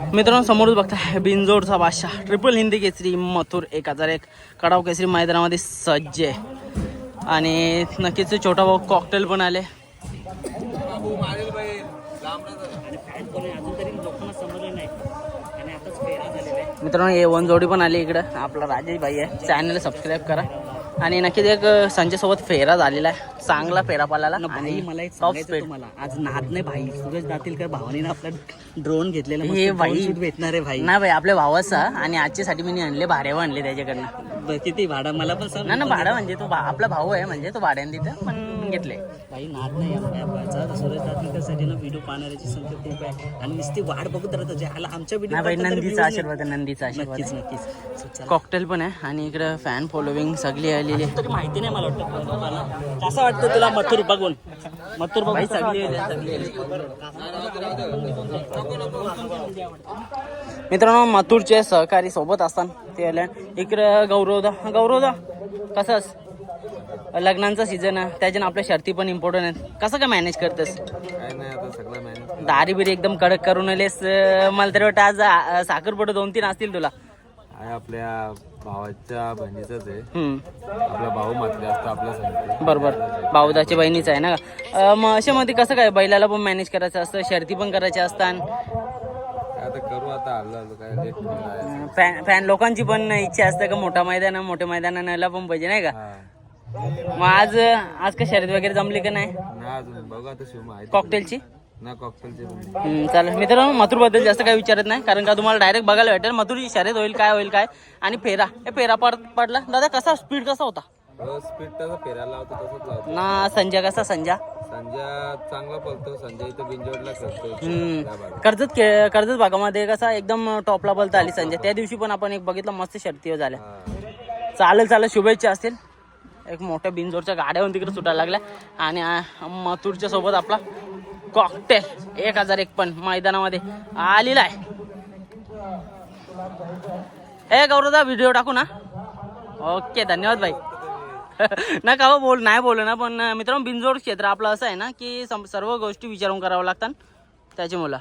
मित्रांनो समोरच बघताय बिनजोडचा बादशाह. ट्रिपल हिंदी केसरी मथुर एक हजार एक. कडाव केसरी मैदानामध्ये सज्ज आहे. आणि नक्कीच छोटा भाऊ कॉकटेल पण आले. मित्रांनो ए वन जोडी पण आली इकडं. आपला राजेश भाई आहे. चॅनल सबस्क्राईब करा. आणि नक्कीच एक संजय सोबत फेरा झालेला आहे. चांगला फेरा पाला मला एक सांगायचं तुम्हाला. आज नाद नाही भाई. सुरेश दातीलकर भावानीनं आपला ड्रोन घेतलेला हे भाई. भेटणार आहे भाई. नाही भाई आपल्या भावाचा आणि आजच्यासाठी मी आणले भारे आणले त्याच्याकडनं. किती? भाडा? मला पण सांग. ना ना भाडं म्हणजे तो आपला भाऊ आहे म्हणजे तो भाड्याने तिथं पण घेतले. भाई नाद नाही आपल्या भावाचा सुरेश दातीलकर ना व्हिडिओ पाहणाऱ्याची संख्या खूप आहे. आणि नुसती वाट बघत राहतो. जे आला आमच्या व्हिडिओ नंदीचा आशीर्वाद नंदीचा आशीर्वाद नक्कीच. नक्कीच. कॉकटेल पण आहे आणि इकडं फॅन फॉलोविंग सगळी आलेली आहे. तरी माहिती नाही मला वाटतं. कसं वाटतं तुला मथुर बघून? मथुर बघून कसं सगळी मित्रांनो मथुरचे सहकारी सोबत असताना ते आले इकडं गौरवदा गौरवदा कसंच लग्नांचा सीझन आहे. त्याच्यानं आपल्या शर्ती पण इम्पॉर्टंट आहेत. कसं काय मॅनेज करतेस? काय नाही आता सगळं मॅनेज दारी बिरी एकदम कडक करून आलेस. मला तरी वाटतं आज साखरपुडा दोन तीन असतील तुला. आहे आपल्या भावाच्या बहिणीचंच आहे. हम्म. आपला भाऊ म्हटले असतं आपल्या सांगते बरोबर. बावदाची बहिणीच आहे ना अं, मग अशामध्ये कसं काय बैलाला पण मॅनेज करायचं असतं शर्ती पण करायच्या असतात काय आता करू आता आलो आलो काय लेट आहे फॅन फॅन लोकांची पण इच्छा असते का मोठा मैदान आहे, मोठ्या मैदानाला पण पाहिजे नाही का? हा. मग आज आज का शर्यत वगैरे जमली का नाही? नाही अजून बघू आता शिव माहिती कॉकटेलची ना कॉकटेलचे हम्म, चालेल. मित्रांनो मथुरबद्दल जास्त काही विचारत नाही कारण का तुम्हाला डायरेक्ट बघायला भेटेल मथुरची शर्यत होईल काय होईल काय आणि फेरा. हे फेरा पड पडला. दादा कसा स्पीड कसा होता? स्पीड तसं फिरायला लावतो तसंच लावतो. ना संजय कसा संजय? संजय चांगला पळतो संजय इथं बिंजोडला खेळतो. हम्म. कर्जत कर्जत भागामध्ये कसा एकदम टॉपला बोलता आली संजय. त्या दिवशी पण आपण एक बघितलं मस्त शर्ती झाल्या. हा. चालेल चालेल शुभेच्छा असतील. एक मोठ्या बिनजोरच्या गाड्याहून तिकडे सुटायला लागल्या. आणि आ, मथुरच्या सोबत आपला कॉकटेल एक हजार एक पण मैदानामध्ये आलेला आहे. ए गौरवदा व्हिडिओ टाकू ना. ओके धन्यवाद भाई. ना का हो, बोल नाही बोलू ना पण मित्रांनो बिनजोड क्षेत्र आपलं असं आहे ना की सम- सर्व गोष्टी विचारून करावं लागतात त्याच्यामुळं.